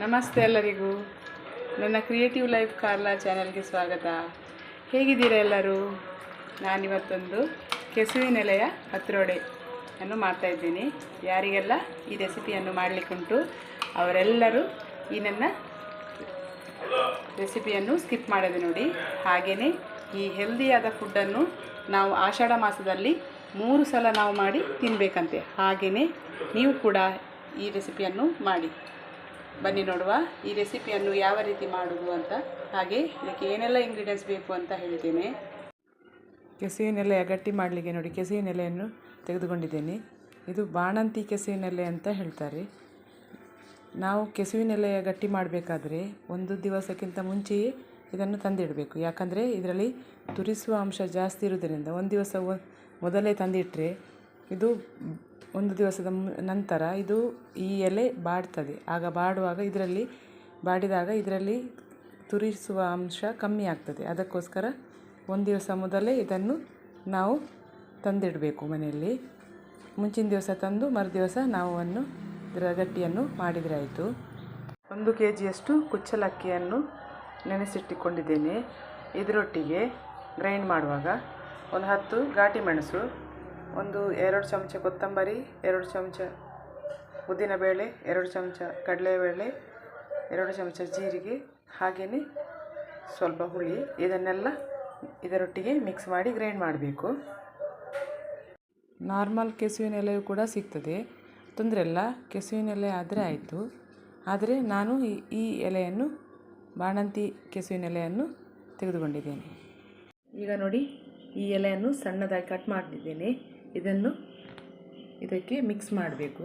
ನಮಸ್ತೆ ಎಲ್ಲರಿಗೂ. ನನ್ನ ಕ್ರಿಯೇಟಿವ್ ಲೈಫ್ ಕಾರ್ಲಾ ಚಾನಲ್ಗೆ ಸ್ವಾಗತ. ಹೇಗಿದ್ದೀರಾ ಎಲ್ಲರೂ? ನಾನಿವತ್ತೊಂದು ಕೆಸುವಿನೆಲೆಯ ಹತ್ರೊಡೆ ಅನ್ನು ಮಾಡ್ತಾಯಿದ್ದೀನಿ ಯಾರಿಗೆಲ್ಲ ಈ ರೆಸಿಪಿಯನ್ನು ಮಾಡಲಿಕ್ಕುಂಟು ಅವರೆಲ್ಲರೂ ಈ ನನ್ನ ರೆಸಿಪಿಯನ್ನು ಸ್ಕಿಪ್ ಮಾಡಿದೆ ನೋಡಿ. ಹಾಗೆಯೇ ಈ ಹೆಲ್ದಿಯಾದ ಫುಡ್ಡನ್ನು ನಾವು ಆಷಾಢ ಮಾಸದಲ್ಲಿ ಮೂರು ಸಲ ನಾವು ಮಾಡಿ ತಿನ್ನಬೇಕಂತೆ ಹಾಗೆಯೇ ನೀವು ಕೂಡ ಈ ರೆಸಿಪಿಯನ್ನು ಮಾಡಿ. ಬನ್ನಿ ನೋಡುವ. ಈ ರೆಸಿಪಿಯನ್ನು ಯಾವ ರೀತಿ ಮಾಡುವುದು ಅಂತ. ಹಾಗೆ ಇದಕ್ಕೆ ಏನೆಲ್ಲ ಇಂಗ್ರೀಡಿಯೆಂಟ್ಸ್ ಬೇಕು ಅಂತ ಹೇಳ್ತೇನೆ ಕೆಸುವಿನೆಲೆಯ ಗಟ್ಟಿ ಮಾಡಲಿಕ್ಕೆ ನೋಡಿ ಕೆಸುವಿನೆಲೆಯನ್ನು ತೆಗೆದುಕೊಂಡಿದ್ದೇನೆ. ಇದು ಬಾಣಂತಿ ಕೆಸುವಿನೆಲೆ ಅಂತ ಹೇಳ್ತಾರೆ. ನಾವು ಕೆಸುವಿನೆಲೆಯ ಗಟ್ಟಿ ಮಾಡಬೇಕಾದ್ರೆ ಒಂದು ದಿವಸಕ್ಕಿಂತ ಮುಂಚೆಯೇ ಇದನ್ನು ತಂದಿಡಬೇಕು. ಯಾಕಂದರೆ ಇದರಲ್ಲಿ ತುರಿಸುವ ಅಂಶ ಜಾಸ್ತಿ ಇರುವುದರಿಂದ, ಒಂದು ದಿವಸ ಮೊದಲೇ ತಂದಿಟ್ಟರೆ ಇದು ಒಂದು ದಿವಸದ ನಂತರ ಇದು ಈ ಎಲೆ ಬಾಡ್ತದೆ. ಆಗ ಬಾಡುವಾಗ ಇದರಲ್ಲಿ, ಬಾಡಿದಾಗ ಇದರಲ್ಲಿ ತುರಿಸುವ ಅಂಶ ಕಮ್ಮಿ ಆಗ್ತದೆ. ಅದಕ್ಕೋಸ್ಕರ ಒಂದು ದಿವಸ ಮೊದಲೇ ಇದನ್ನು ನಾವು ತಂದಿಡಬೇಕು ಮನೆಯಲ್ಲಿ. ಮುಂಚಿನ ದಿವಸ ತಂದು ಮರುದಿವಸ ನಾವು ಅನ್ನು, ಇದರ ಗಟ್ಟಿಯನ್ನು ಮಾಡಿದರೆ ಆಯಿತು. ಒಂದು ಕೆ ಜಿಯಷ್ಟು ಕುಚ್ಚಲಕ್ಕಿಯನ್ನು ನೆನೆಸಿಟ್ಟುಕೊಂಡಿದ್ದೇನೆ. ಇದರೊಟ್ಟಿಗೆ ಗ್ರೈಂಡ್ ಮಾಡುವಾಗ ಒಂದು ಹತ್ತು ಘಾಟಿ ಮೆಣಸು ಒಂದು ಎರಡು ಚಮಚ ಕೊತ್ತಂಬರಿ, ಎರಡು ಚಮಚ ಉದ್ದಿನಬೇಳೆ ಎರಡು ಚಮಚ ಕಡಲೆಬೇಳೆ, ಎರಡು ಚಮಚ ಜೀರಿಗೆ, ಹಾಗೆಯೇ ಸ್ವಲ್ಪ ಹುಳಿ. ಇದನ್ನೆಲ್ಲ ಇದರೊಟ್ಟಿಗೆ ಮಿಕ್ಸ್ ಮಾಡಿ ಗ್ರೈಂಡ್ ಮಾಡಬೇಕು. ನಾರ್ಮಲ್ ಕೆಸುವಿನ ಎಲೆಯು ಕೂಡ ಸಿಗ್ತದೆ. ತೊಂದರೆ ಇಲ್ಲ. ಕೆಸುವಿನ ಎಲೆ ಆದರೆ ಆಯಿತು. ಆದರೆ ನಾನು ಈ ಈ ಎಲೆಯನ್ನು, ಬಾಣಂತಿ ಕೆಸುವಿನ ಎಲೆಯನ್ನು ತೆಗೆದುಕೊಂಡಿದ್ದೇನೆ. ಈಗ ನೋಡಿ, ಈ ಎಲೆಯನ್ನು ಸಣ್ಣದಾಗಿ ಕಟ್ ಮಾಡಿದ್ದೇನೆ ಇದನ್ನು ಇದಕ್ಕೆ ಮಿಕ್ಸ್ ಮಾಡಬೇಕು.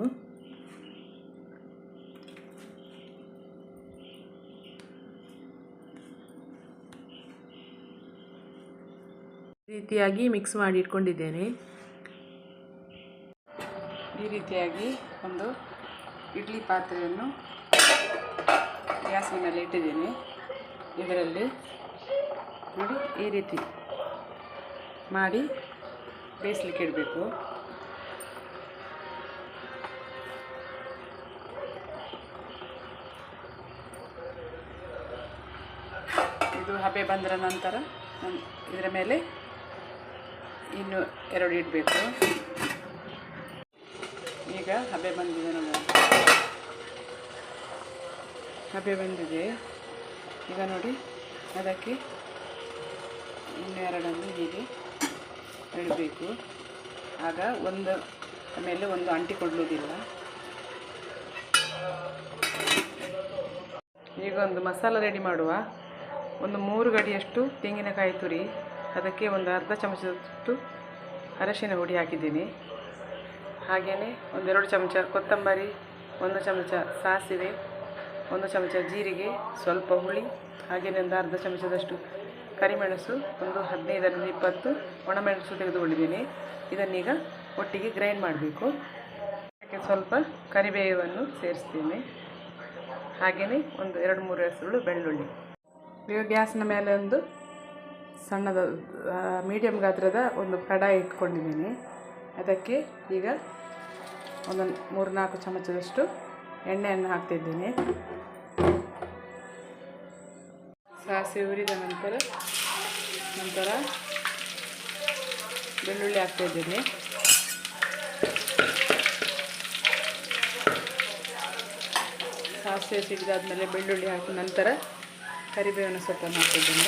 ರೀತಿಯಾಗಿ ಮಿಕ್ಸ್ ಮಾಡಿ ಇಟ್ಕೊಂಡಿದ್ದೇನೆ. ಈ ರೀತಿಯಾಗಿ ಒಂದು ಇಡ್ಲಿ ಪಾತ್ರೆಯನ್ನು ಗ್ಯಾಸ್ ಮೇಲೆ ಇಟ್ಟಿದ್ದೇನೆ. ಇದರಲ್ಲಿ ನೋಡಿ ಈ ರೀತಿ ಮಾಡಿ ಬೇಯಿಸ್ಲಿಕ್ಕೆ ಇಡಬೇಕು. ಇದು ಹಬೆ ಬಂದರ ನಂತರ ಇದರ ಮೇಲೆ ಇನ್ನು ಎರಡು ಇಡಬೇಕು. ಈಗ ಹಬೆ ಬಂದಿದೆ ನೋಡಿ ಹಬೆ ಬಂದಿದೆ. ಈಗ ನೋಡಿ ಅದಕ್ಕೆ ಇನ್ನೆರಡನ್ನು ಹೀಗೆ ಇಡಬೇಕು ಆಗ ಒಂದು ಮೇಲೆ ಒಂದು ಅಂಟಿಕೊಳ್ಳೋದಿಲ್ಲ ಈಗ ಒಂದು ಮಸಾಲ ರೆಡಿ ಮಾಡುವ. ಒಂದು ಮೂರು ಗಡಿಯಷ್ಟು ತೆಂಗಿನಕಾಯಿ ತುರಿ, ಅದಕ್ಕೆ ಒಂದು ಅರ್ಧ ಚಮಚದಷ್ಟು ಅರಶಿನ ಹುಡಿ ಹಾಕಿದ್ದೀನಿ. ಹಾಗೆಯೇ ಒಂದೆರಡು ಚಮಚ ಕೊತ್ತಂಬರಿ, ಒಂದು ಚಮಚ ಸಾಸಿವೆ, ಒಂದು ಚಮಚ ಜೀರಿಗೆ, ಸ್ವಲ್ಪ ಹುಳಿ ಹಾಗೆಯೇ ಒಂದು ಅರ್ಧ ಚಮಚದಷ್ಟು ಕರಿಮೆಣಸು ಒಂದು ಹದಿನೈದರಿಂದ ಇಪ್ಪತ್ತು ಒಣಮೆಣಸು ತೆಗೆದುಕೊಂಡಿದ್ದೀನಿ. ಇದನ್ನೀಗ ಒಟ್ಟಿಗೆ ಗ್ರೈಂಡ್ ಮಾಡಬೇಕು. ಅದಕ್ಕೆ ಸ್ವಲ್ಪ ಕರಿಬೇವನ್ನು ಸೇರಿಸ್ತೀನಿ. ಹಾಗೆಯೇ ಒಂದು ಎರಡು ಮೂರು ಹೆಸರುಗಳು ಬೆಳ್ಳುಳ್ಳಿ. ಈಗ ಗ್ಯಾಸ್ನ ಮೇಲೆ ಒಂದು ಸಣ್ಣದ ಮೀಡಿಯಮ್ ಗಾತ್ರದ ಒಂದು ಕಡಾಯಿ ಇಟ್ಕೊಂಡಿದ್ದೀನಿ. ಅದಕ್ಕೆ ಈಗ ಒಂದು ಮೂರು ನಾಲ್ಕು ಚಮಚದಷ್ಟು ಎಣ್ಣೆಯನ್ನು ಹಾಕ್ತಿದ್ದೀನಿ. ಸಾಸಿವೆ ಹುರಿದ ನಂತರ ನಂತರ ಬೆಳ್ಳುಳ್ಳಿ ಹಾಕ್ತಾಯಿದ್ದೀನಿ ಸಾಸಿವೆ ಸಿಡಿದಾದ್ಮೇಲೆ ಬೆಳ್ಳುಳ್ಳಿ ಹಾಕಿದ ನಂತರ ಕರಿಬೇವಿನ ಸೊಪ್ಪನ್ನು ಹಾಕ್ತಿದ್ದೀನಿ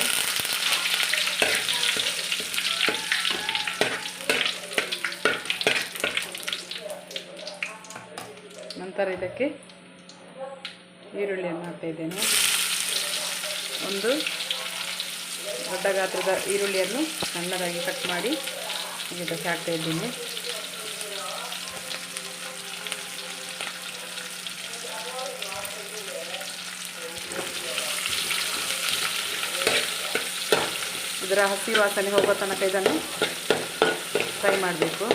ನಂತರ ಇದಕ್ಕೆ ಈರುಳ್ಳಿಯನ್ನು ಹಾಕ್ತಾಯಿದ್ದೇನೆ ಒಂದು ದೊಡ್ಡ ಗಾತ್ರದ ಈರುಳ್ಳಿಯನ್ನು ಸಣ್ಣದಾಗಿ ಕಟ್ ಮಾಡಿ ಇದಕ್ಕೆ ಹಾಕ್ತಾಯಿದ್ದೀನಿ ಇದರ ಹಸಿ ವಾಸನೆ ಹೋಗೋ ತನಕ ಇದನ್ನು ಫ್ರೈ ಮಾಡಬೇಕು.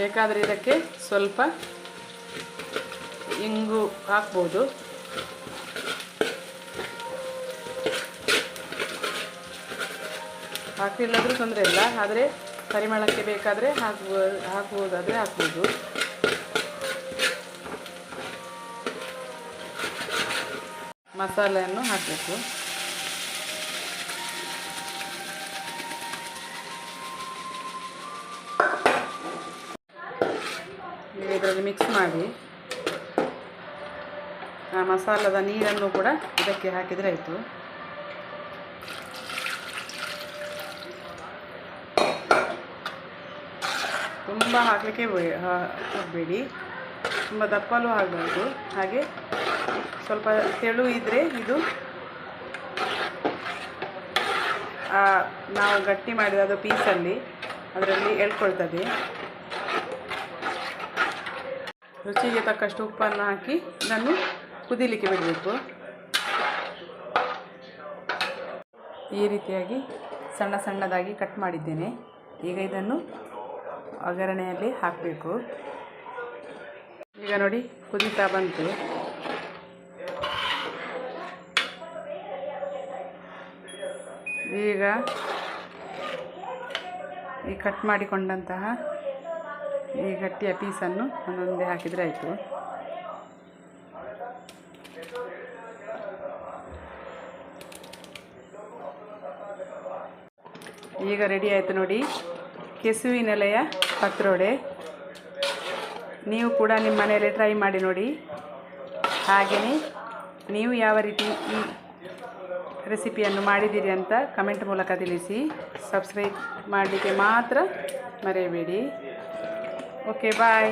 ಬೇಕಾದರೆ ಇದಕ್ಕೆ ಸ್ವಲ್ಪ ಇಂಗು ಹಾಕ್ಬೋದು. ಹಾಕಲಿಲ್ಲಾದರೂ ತೊಂದರೆ ಇಲ್ಲ, ಆದರೆ ಪರಿಮಳಕ್ಕೆ ಬೇಕಾದರೆ ಹಾಕುವ ಹಾಕ್ಬೋದಾದರೆ ಹಾಕ್ಬೋದು. ಮಸಾಲೆಯನ್ನು ಹಾಕಬೇಕು. ಇದರಲ್ಲಿ ಮಿಕ್ಸ್ ಮಾಡಿ. ಆ ಮಸಾಲದ ನೀರನ್ನು ಕೂಡ ಇದಕ್ಕೆ ಹಾಕಿದರೆ ಆಯಿತು. ತುಂಬ ಹಾಕಲಿಕ್ಕೆ ಹೋಗಬೇಡಿ ತುಂಬ ದಪ್ಪಲು ಆಗಬಾರ್ದು. ಹಾಗೆ ಸ್ವಲ್ಪ ತೆಳು ಇದ್ದರೆ ಇದು ನಾವು ಗಟ್ಟಿ ಮಾಡಿದ ಅದು ಪೀಸಲ್ಲಿ ಅದರಲ್ಲಿ ಎಳ್ಕೊಳ್ತದೆ. ರುಚಿಗೆ ತಕ್ಕಷ್ಟು ಉಪ್ಪನ್ನು ಹಾಕಿ ಇದನ್ನು ಕುದಿಲಿಕ್ಕೆ ಬಿಡಬೇಕು. ಈ ರೀತಿಯಾಗಿ ಸಣ್ಣ ಸಣ್ಣದಾಗಿ ಕಟ್ ಮಾಡಿದ್ದೇನೆ. ಈಗ ಇದನ್ನು ಒಗ್ಗರಣೆಯಲ್ಲಿ ಹಾಕಬೇಕು. ಈಗ ನೋಡಿ, ಕುದೀತಾ ಬಂತು. ಈಗ ಈ ಕಟ್ ಮಾಡಿಕೊಂಡಂತಹ ಈ ಗಟ್ಟಿಯ ಪೀಸನ್ನು ಒಂದೊಂದೇ ಹಾಕಿದರೆ ಆಯಿತು. ಈಗ ರೆಡಿ ಆಯಿತು ನೋಡಿ. ಕೆಸುವಿನೆಲೆಯ ಪತ್ರೊಡೆ. ನೀವು ಕೂಡ ನಿಮ್ಮ ಮನೆಯಲ್ಲಿ ಟ್ರೈ ಮಾಡಿ ನೋಡಿ. ಹಾಗೆಯೇ ನೀವು ಯಾವ ರೀತಿ ಈ ರೆಸಿಪಿಯನ್ನು ಮಾಡಿದ್ದೀರಿ ಅಂತ ಕಮೆಂಟ್ ಮೂಲಕ ತಿಳಿಸಿ. ಸಬ್ಸ್ಕ್ರೈಬ್ ಮಾಡಲಿಕ್ಕೆ ಮಾತ್ರ ಮರೆಯಬೇಡಿ. Okay bye